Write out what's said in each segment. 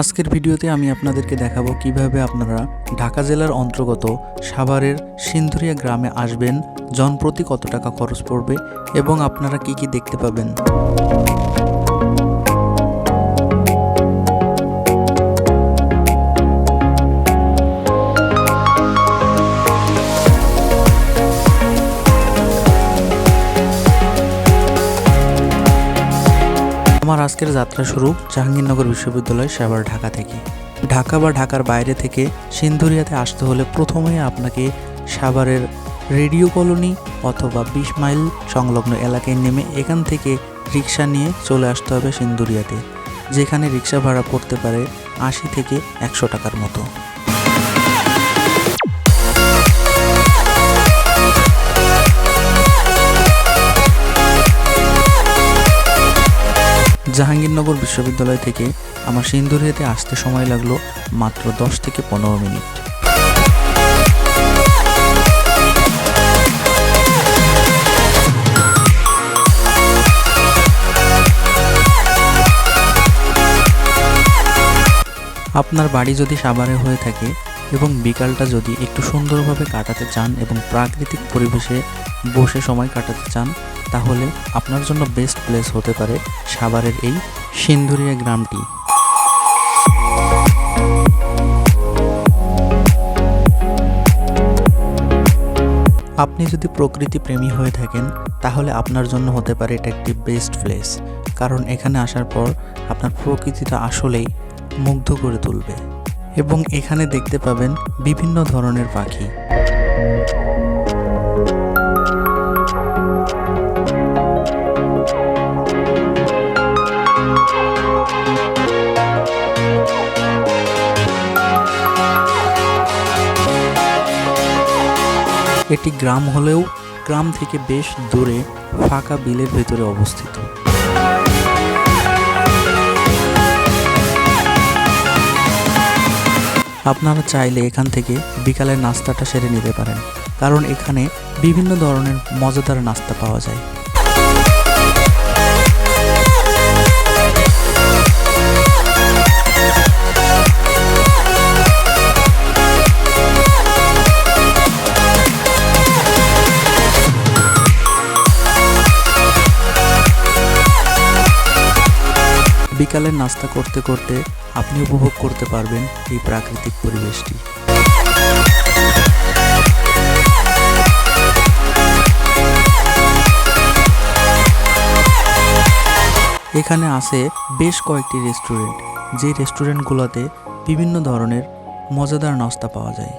আজকের ভিডিওতে আমি আপনাদেরকে দেখাবো কীভাবে আপনারা ঢাকা জেলার অন্তর্গত সাভারের সিন্ধুরিয়া গ্রামে আসবেন জনপ্রতি কত টাকা খরচ পড়বে এবং আপনারা কি কি দেখতে পাবেন। আমার আজকের যাত্রা শুরু জাহাঙ্গীরনগর বিশ্ববিদ্যালয় সাভার ঢাকা থেকে। ঢাকা বা ঢাকার বাইরে থেকে সিন্ধুরিয়াতে আসতে হলে প্রথমেই আপনাকে সাভারের রেডিও কলোনি অথবা বিশ মাইল সংলগ্ন এলাকায় নেমে এখান থেকে রিক্সা নিয়ে চলে আসতে হবে সিন্ধুরিয়াতে, যেখানে রিক্সা ভাড়া পড়তে পারে আশি থেকে একশো টাকার মতো। জাহাঙ্গীরনগর বিশ্ববিদ্যালয় থেকে আমার সিন্ধুরিয়াতে আসতে সময় লাগল মাত্র দশ থেকে পনেরো মিনিট। আপনার বাড়ি যদি সাভারে হয়ে থাকে এবং বিকালটা যদি একটু সুন্দরভাবে কাটাতে চান এবং প্রাকৃতিক পরিবেশে বসে সময় কাটাতে চান, তাহলে আপনার জন্য বেস্ট প্লেস হতে পারে সাভারের এই সিন্ধুরিয়া গ্রামটি। আপনি যদি প্রকৃতি প্রেমী হয়ে থাকেন, তাহলে আপনার জন্য হতে পারে এটা একটি বেস্ট প্লেস কারণ এখানে আসার পর আপনার প্রকৃতিটা আসলেই মুগ্ধ করে তুলবে। এবং এখানে দেখতে পাবেন বিভিন্ন ধরনের পাখি। এটি গ্রাম হলেও গ্রাম থেকে বেশ দূরে ফাঁকা বিলের ভেতরে অবস্থিত। আপনারা চাইলে এখান থেকে বিকালের নাস্তাটা সেরে নিতে পারেন। কারণ এখানে বিভিন্ন ধরনের মজাদার নাস্তা পাওয়া যায়। বিকালের নাস্তা করতে করতে আপনি উপভোগ করতে পারবেন এই প্রাকৃতিক পরিবেশটি। এখানে আছে বেশ কয়েকটি রেস্টুরেন্ট যে রেস্টুরেন্টগুলোতে বিভিন্ন ধরনের মজাদার নাস্তা পাওয়া যায়।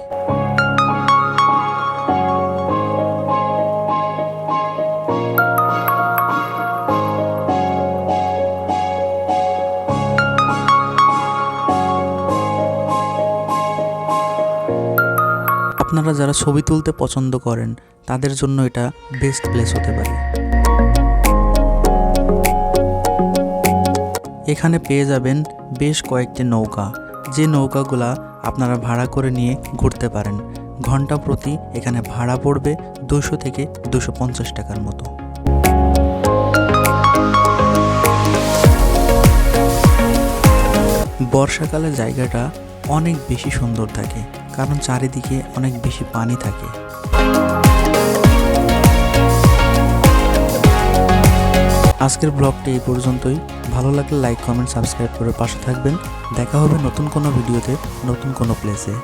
আপনারা যারা ছবি তুলতে পছন্দ করেন, তাদের জন্য এটা বেস্ট প্লেস হতে পারে। এখানে পেয়ে যাবেন বেশ কয়েকটি নৌকা। যে নৌকাগুলা আপনারা ভাড়া করে নিয়ে ঘুরতে পারেন। ঘণ্টা প্রতি এখানে ভাড়া পড়বে দুশো থেকে দুশো পঞ্চাশ টাকার মতো। বর্ষাকালে জায়গাটা অনেক বেশি সুন্দর থাকে। কারণ চারিদিকে অনেক বেশি পানি থাকে। আজকের ব্লগটি এই পর্যন্তই। ভালো লাগলে লাইক, কমেন্ট, সাবস্ক্রাইব করে পাশে থাকবেন। দেখা হবে নতুন কোনো ভিডিওতে, নতুন কোনো প্লেসে